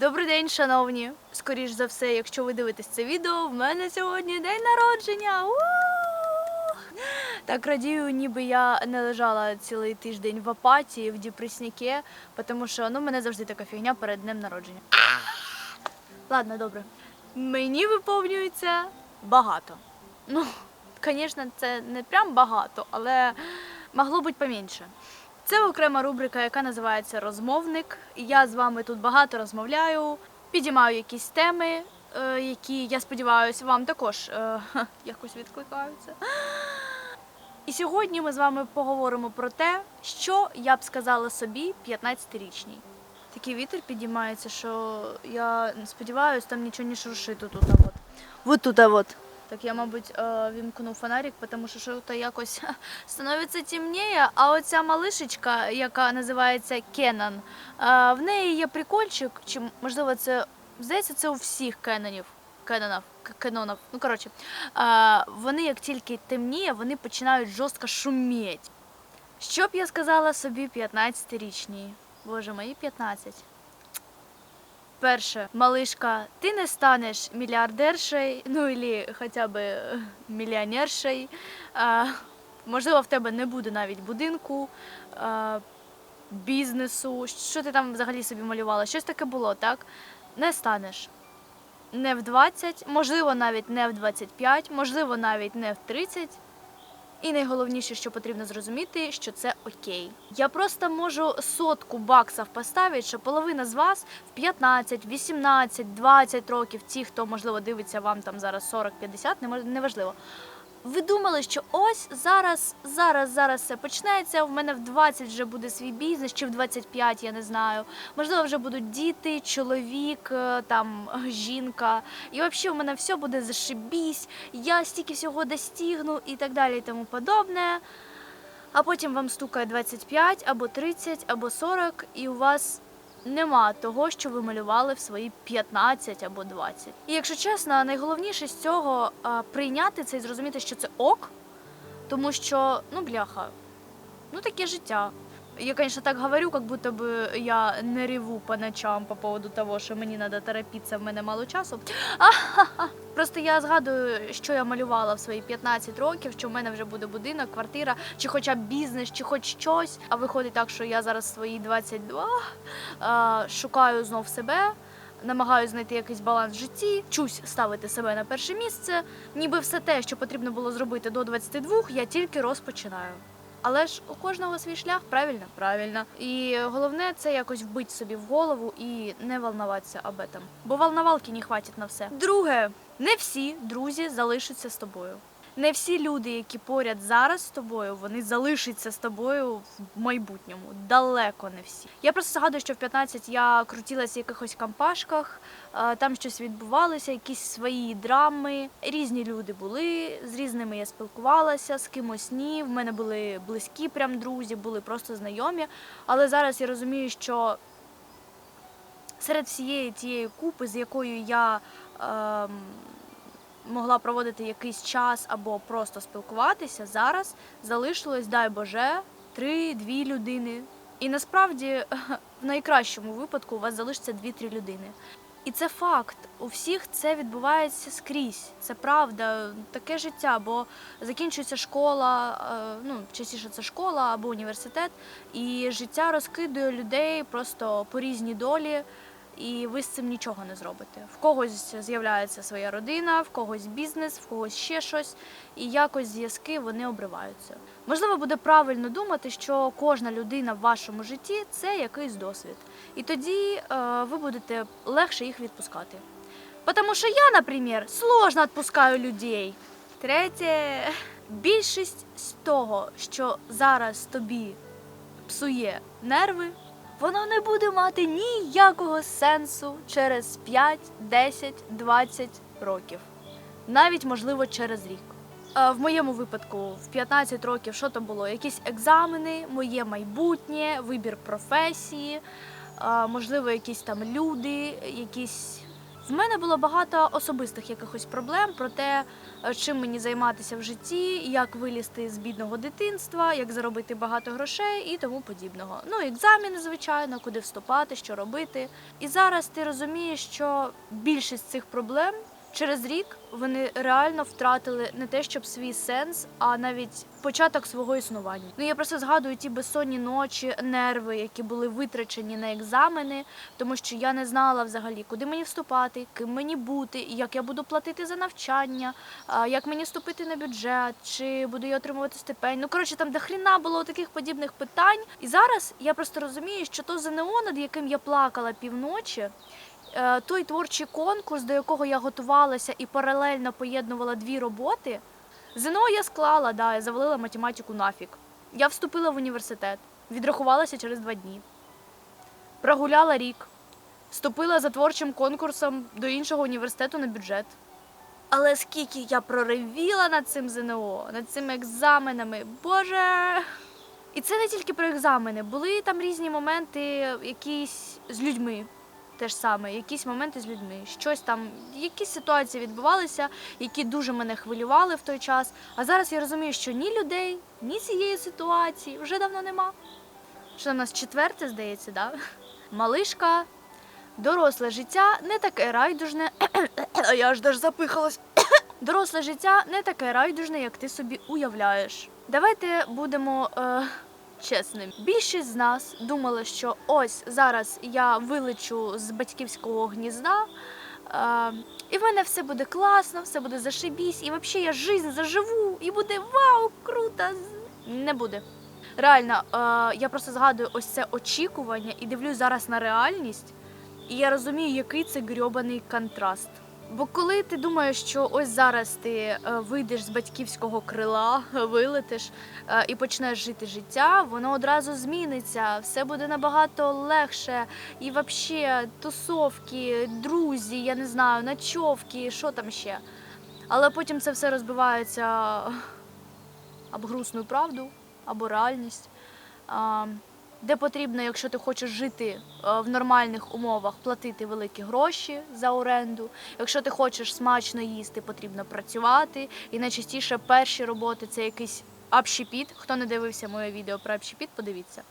Добрий день, шановні. Скоріш за все, якщо ви дивитесь це відео, в мене сьогодні день народження. Так радію, ніби я не лежала цілий тиждень в апатії, в депресняке, тому що ну, мене завжди така фігня перед днем народження. Ладно, добре. Мені виповнюється багато. Ну, звісно, це не прям багато, але могло бути поменше. Це окрема рубрика, яка називається Розмовник. Я з вами тут багато розмовляю, підіймаю якісь теми, е, які, я сподіваюся, вам також е, якось відкликаються. І сьогодні ми з вами поговоримо про те, що я б сказала собі 15-річній. Такий вітер підіймається, що я сподіваюся, там нічого не шуршить тут. Вот. Тут, а вот. Так я, мабуть, е, вімкну фонарик, тому що що-то якось становиться темніє. А оця малишечка, яка називається Кенан, е, в неї є прикольчик, чи можливо це здається, це у всіх кенонів. Кенонів, кенонів. Ну коротше, е, вони як тільки темніє, вони починають жорстко шуміти. Що б я сказала собі 15-річній? Боже, мої 15. Перше, малишка, ти не станеш мільярдершею, ну і хоча б мільйонершею. А, можливо, в тебе не буде навіть будинку, а, бізнесу. Що ти там взагалі собі малювала? Щось таке було, так? Не станеш. Не в 20, можливо, навіть не в 25, можливо, навіть не в 30. І найголовніше, що потрібно зрозуміти, що це окей. Я просто можу сотку баксів поставити, що половина з вас в 15, 18, 20 років, ті, хто можливо дивиться вам там зараз 40, 50, не мож- неважливо. Ви думали, що ось зараз, зараз, зараз все почнеться. В мене в 20 вже буде свій бізнес, чи в 25, я не знаю. Можливо, вже будуть діти, чоловік, е, там жінка. І взагалі в мене все буде зашибісь, я стільки всього достигну і так далі, і тому подобне. А потім вам стукає 25 або 30, або 40, і у вас нема того, що ви малювали в свої 15 або 20. І якщо чесно, найголовніше з цього а, прийняти це і зрозуміти, що це ок, тому що, ну, бляха, ну таке життя. Я, конечно, так говорю, как будто бы я не реву по ночам по поводу того, що мені треба торопитися, в мене мало часу. Просто я згадую, що я малювала в свої 15 років, що в мене вже буде будинок, квартира, чи хоча б бізнес, чи хоч щось. А виходить так, що я зараз свої 22 а, шукаю знов себе. Намагаюся знайти якийсь баланс в житті, чусь ставити себе на перше місце. Ніби все те, що потрібно було зробити до 22, я тільки розпочинаю. Але ж у кожного свій шлях, правильно? Правильно. І головне це якось вбити собі в голову і не волноватися об этом. Бо волновалки не хватить на все. Друге, не всі друзі залишаться з тобою. Не всі люди, які поряд зараз з тобою, вони залишаться з тобою в майбутньому. Далеко не всі. Я просто згадую, що в 15 я крутилася в якихось кампашках, е, там щось відбувалося, якісь свої драми. Різні люди були, з різними я спілкувалася, з кимось ні. В мене були близькі прям друзі, були просто знайомі. Але зараз я розумію, що серед всієї тієї купи, з якою я ем, могла проводити якийсь час або просто спілкуватися, зараз залишилось, дай Боже, три-дві людини. І насправді, в найкращому випадку, у вас залишиться дві-три людини. І це факт. У всіх це відбувається скрізь. Це правда, таке життя, бо закінчується школа, е, ну частіше це школа або університет, і життя розкидує людей просто по різні долі. І ви з цим нічого не зробите. В когось з'являється своя родина, в когось бізнес, в когось ще щось, і якось зв'язки вони обриваються. Можливо, буде правильно думати, що кожна людина в вашому житті це якийсь досвід, і тоді е, ви будете легше їх відпускати. Тому що я, наприклад, сложно відпускаю людей. Третє, більшість з того, що зараз тобі псує нерви, воно не буде мати ніякого сенсу через 5, 10, 20 років. Навіть, можливо, через рік. Е, В моєму випадку в 15 років що там було? Якісь екзамени, моє майбутнє, вибір професії, е, можливо, якісь там люди, якісь В мене було багато особистих якихось проблем про те, е, чим мені займатися в житті, як вилізти з бідного дитинства, як заробити багато грошей і тому подібного. Ну, екзамени, звичайно, куди вступати, що робити. І зараз ти розумієш, що більшість цих проблем через рік вони реально втратили не те, щоб свій сенс, а навіть початок свого існування. Ну я просто згадую ті безсонні ночі, нерви, які були витрачені на екзамени, тому що я не знала взагалі, куди мені вступати, ким мені бути, як я буду платити за навчання, як мені вступити на бюджет, чи буду я отримувати стипендію. Ну коротше, там до хріна було таких подібних питань. І зараз я просто розумію, що то ЗНО, над яким я плакала півночі. Е, Той творчий конкурс, до якого я готувалася і паралельно поєднувала дві роботи. ЗНО я склала, да, я завалила математику нафіг. Я вступила в університет, відрахувалася через два дні. Прогуляла рік, вступила за творчим конкурсом до іншого університету на бюджет. Але скільки я проривіла над цим ЗНО, над цими екзаменами, боже. І це не тільки про екзамени, були там різні моменти, якісь з людьми. Те ж саме, якісь моменти з людьми. Щось там, якісь ситуації відбувалися, які дуже мене хвилювали в той час. А зараз я розумію, що ні людей, ні цієї ситуації вже давно нема. Що у нас четверте, здається, да? Малишка, доросле життя не таке райдужне. А я ж даже запихалась. Доросле життя не таке райдужне, як ти собі уявляєш. Давайте будемо е, чесними. Більшість з нас думали, що ось зараз я вилечу з батьківського гнізда. Е, і в мене все буде класно, все буде зашибісь, і взагалі я жизнь заживу, і буде вау, круто. Не буде. Реально, е, я просто згадую ось це очікування і дивлюсь зараз на реальність, і я розумію, який це грьобаний контраст. Бо коли ти думаєш, що ось зараз ти е, вийдеш з батьківського крила, вилетиш е, і почнеш жити життя, воно одразу зміниться, все буде набагато легше. І взагалі тусовки, друзі, я не знаю, ночовки, що там ще. Але потім це все розбивається або грустною правду, або реальність. Де потрібно, якщо ти хочеш жити е, в нормальних умовах, платити великі гроші за оренду. Якщо ти хочеш смачно їсти, потрібно працювати. І найчастіше перші роботи це якийсь общепіт. Хто не дивився моє відео про общепіт, подивіться.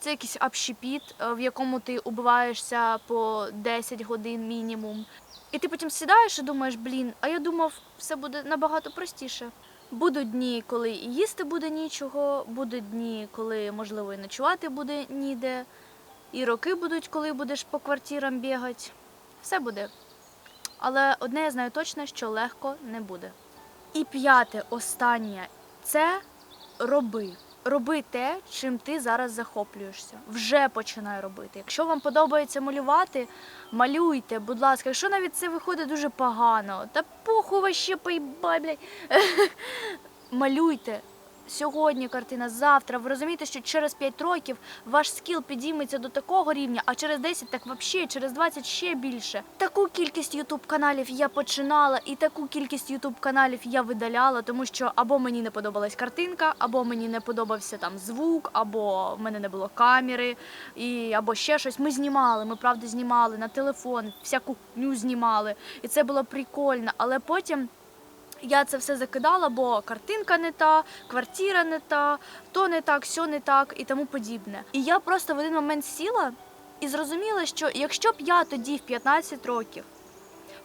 Це якийсь общепіт, е, в якому ти убиваєшся по 10 годин мінімум. І ти потім сідаєш і думаєш, блін, а я думав, все буде набагато простіше. Будуть дні, коли і їсти буде нічого, будуть дні, коли, можливо, і ночувати буде ніде, і роки будуть, коли будеш по квартирам бігати. Все буде. Але одне я знаю точно, що легко не буде. І п'яте, останнє це роби. Роби те, чим ти зараз захоплюєшся. Вже починай робити. Якщо вам подобається малювати, малюйте, будь ласка. Якщо навіть це виходить дуже погано, та похуй вообще поїбай, блядь. Малюйте. Сьогодні картина, завтра. Ви розумієте, що через 5 років ваш скіл підійметься до такого рівня, а через 10 так взагалі, через 20 ще більше. Таку кількість ютуб каналів я починала, і таку кількість ютуб каналів я видаляла, тому що або мені не подобалась картинка, або мені не подобався там звук, або в мене не було камери, і або ще щось. Ми знімали, ми правда знімали на телефон, всяку ню знімали, і це було прикольно. Але потім. Я це все закидала, бо картинка не та, квартира не та, то не так, сьо не так і тому подібне. І я просто в один момент сіла і зрозуміла, що якщо б я тоді в 15 років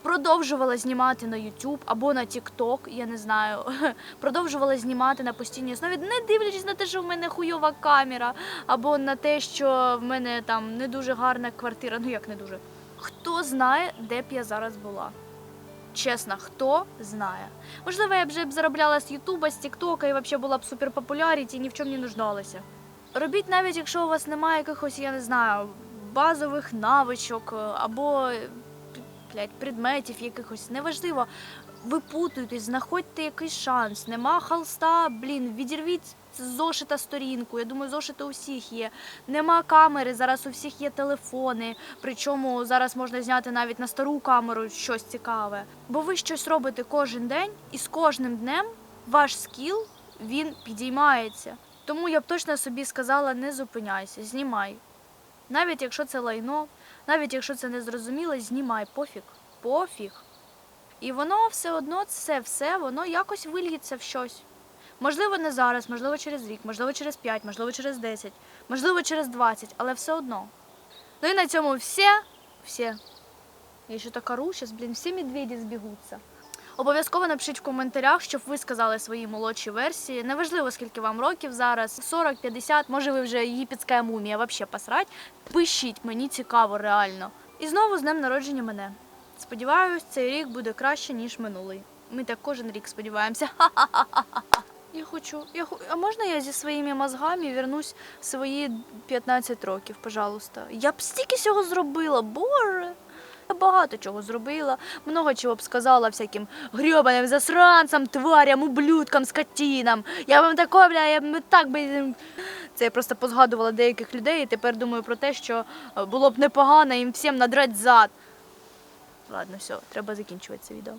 продовжувала знімати на YouTube або на TikTok, я не знаю, продовжувала знімати на постійній основі, не дивлячись на те, що в мене хуйова камера, або на те, що в мене там не дуже гарна квартира. Ну як не дуже. Хто знає, де б я зараз була? Чесно, хто знає. Можливо, я б вже б заробляла з Ютуба, з Тіктока і взагалі була б суперпопулярність і ні в чому не нуждалася. Робіть навіть, якщо у вас немає якихось, я не знаю, базових навичок е, або блядь, предметів якихось, неважливо. Випутуйтесь, знаходьте якийсь шанс. Нема холста, блін, відірвіть з зошита сторінку. Я думаю, зошити у всіх є. Нема камери, зараз у всіх є телефони. Причому зараз можна зняти навіть на стару камеру щось цікаве. Бо ви щось робите кожен день, і з кожним днем ваш скіл він підіймається. Тому я б точно собі сказала: не зупиняйся, знімай. Навіть якщо це лайно, навіть якщо це незрозуміло, знімай, пофіг. пофіг. І воно все одно, це все, воно якось вильється в щось. Можливо, не зараз, можливо, через рік, можливо, через 5, можливо, через 10, можливо, через 20, але все одно. Ну і на цьому все. Все. Я ще так ору, блін, всі медведі збігуться. Обов'язково напишіть в коментарях, щоб ви сказали свої молодші версії. Неважливо, скільки вам років зараз, 40, 50, може ви вже єгипетська мумія, взагалі посрать. Пишіть, мені цікаво, реально. І знову з днем народження мене. Сподіваюсь, цей рік буде краще, ніж минулий. Ми так кожен рік сподіваємося. Я хочу, я ху... а можна я зі своїми мозгами вернусь в свої 15 років, пожалуйста. Я б стільки всього зробила, боже. Я багато чого зробила, много чого б сказала всяким грьобаним засранцям, тварям, ублюдкам, скотінам. Я вам такое, бля, я б так би. Це я просто позгадувала деяких людей і тепер думаю про те, що е, було б непогано їм всім надрать зад. Ладно, все, треба закінчувати це відео.